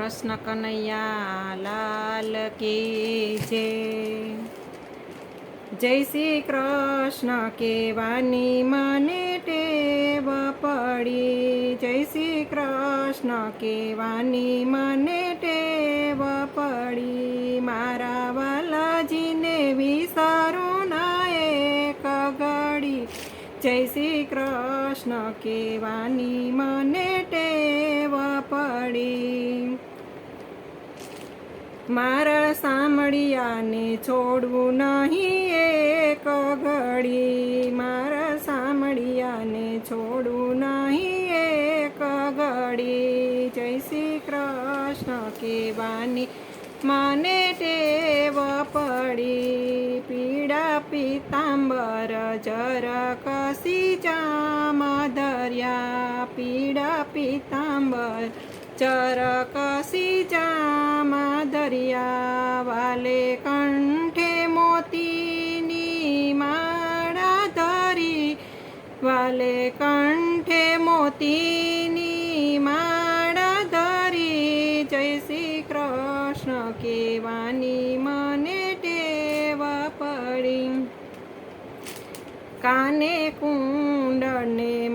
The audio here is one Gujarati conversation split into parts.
કૃષ્ણ કનૈયા, લાલ કી જય જય શ્રી કૃષ્ણ કેવાની મને ટેવ પડી. જય શ્રી કૃષ્ણ કેવાની મને ટેવ પડી. મારા વાલાજીને વિસારું ના એક ઘડી જય શ્રી કૃષ્ણ કેવાની મને ટેવ પડી. મારા સામળિયાને છોડવું નહીં એક ઘડી. મારા સામળિયાને છોડવું નહીં એક ઘડી. જય શ્રી કૃષ્ણ કેવાની મને ટેવ પડી. પીડા પીતાંબર જર કસી ચામ દરિયા પીડા પીતાંબર ચરકસી જામા દરિયા કંઠે મોતીની માળા ધરી વાલે કંઠે મોતીની માળા ધરી જય શ્રી કૃષ્ણ કેવાની મને ટેવ પડી કાને કુંડને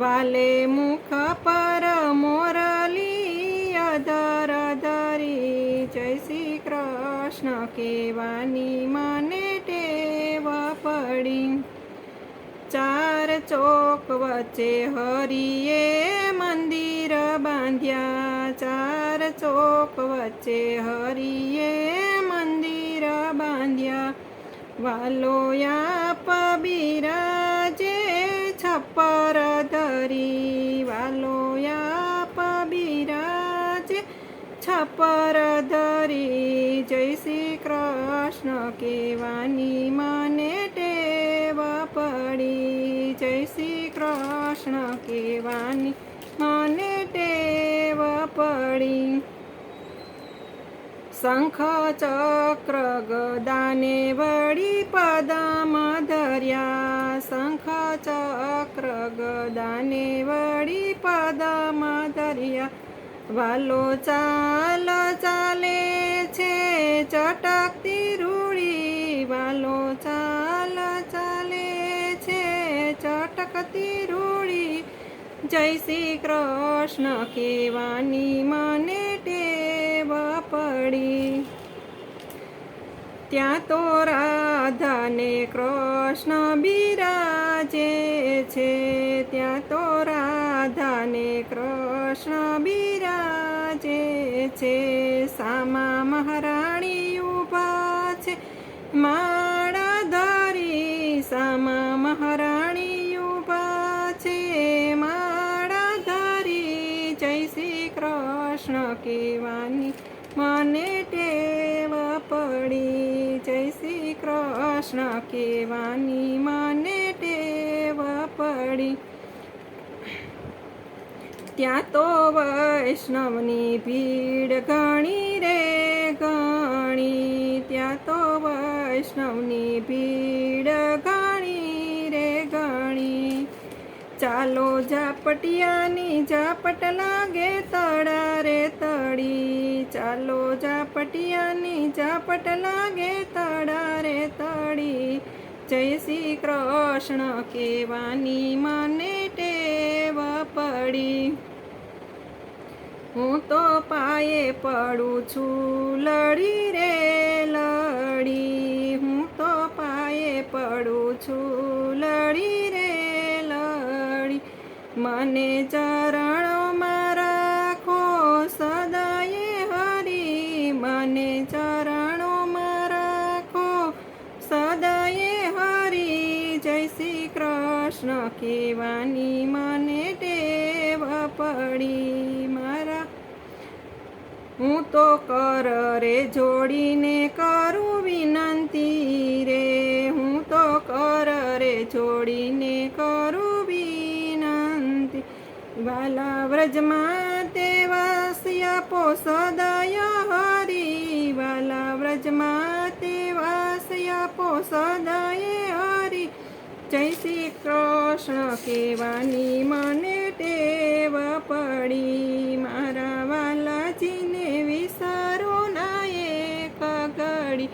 વાલે મુખ પર મોરલી અધર ધરી જય શ્રી કૃષ્ણ કેવાની મને ટેવ પડી. ચાર ચોક વચ્ચે હરિએ મંદિર બાંધ્યા. ચાર ચોક વચ્ચે હરિએ મંદિર બાંધ્યા. વાલોયા પબિરાજે છપ્પર ધરી વાલોયા પબિરાજે છપર ધરી જય શ્રી કૃષ્ણ કેવાની મને ટેવ પડી જય શ્રી કૃષ્ણ કેવાની મને ટેવ પડી શંખ ચક્ર ગદાને વળી પદમ ધર્યા ચક્ર ગદાને વળી પદમ ધર્યા વાલો ચાલ ચાલે છે ચટકતી રૂડી વાલો ચાલ ચાલે છે ચટકતી રૂડી જય શ્રી કૃષ્ણ કેવાની મને ટેવ પડી ત્યાં તો રાધાને કૃષ્ણ બિરાજે છે ત્યાં તો રાધાને કૃષ્ણ બિરાજે છે. સામા મહારાણી ઊભા છે. માળા ધરી સામા મહારાણી ઊભા છે. માળા ધરી જય શ્રી કૃષ્ણ કેવાની મને ટેવ પડી. જય શ્રી કૃષ્ણ કેવાની મને ટેવ પડી. ત્યાં તો વૈષ્ણવની ભીડ ઘણી રે ઘણી. ત્યાં તો વૈષ્ણવની ભીડ ઘણી રે ઘણી. ચાલો ઝાપટિયાની ઝાપટ લાગે તળા રે તળી. ચાલો ઝાપટિયાની ઝાપટ લાગે તળા રે તળી. જય શ્રી કૃષ્ણ કેવાની મને ટેવ પડી. હું તો પાયે પડું છું, લડી રે, લડી. હું તો પાયે પડું છું, લડી રે, લડી. મને ચરણોમાં જય શ્રી કૃષ્ણ. કેવાની મને ટેવ પડી મારા. હું તો કર રે જોડીને કરું વિનંતી રે. હું તો કર રે જોડીને કરું વિનંતી. વાલા વ્રજમાં તે વાસ્ય પોસદય હરી. વાલા વ્રજમાં તે વાસ્ય સદાયે હરી. શ્રી કૃષ્ણ કહેવાની મને ટેવ પડી. મારા વાલાજીને વિસારો ના એક ઘડી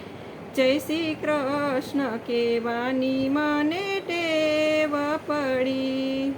જય શ્રી કૃષ્ણ કહેવાની મને ટેવ પડી.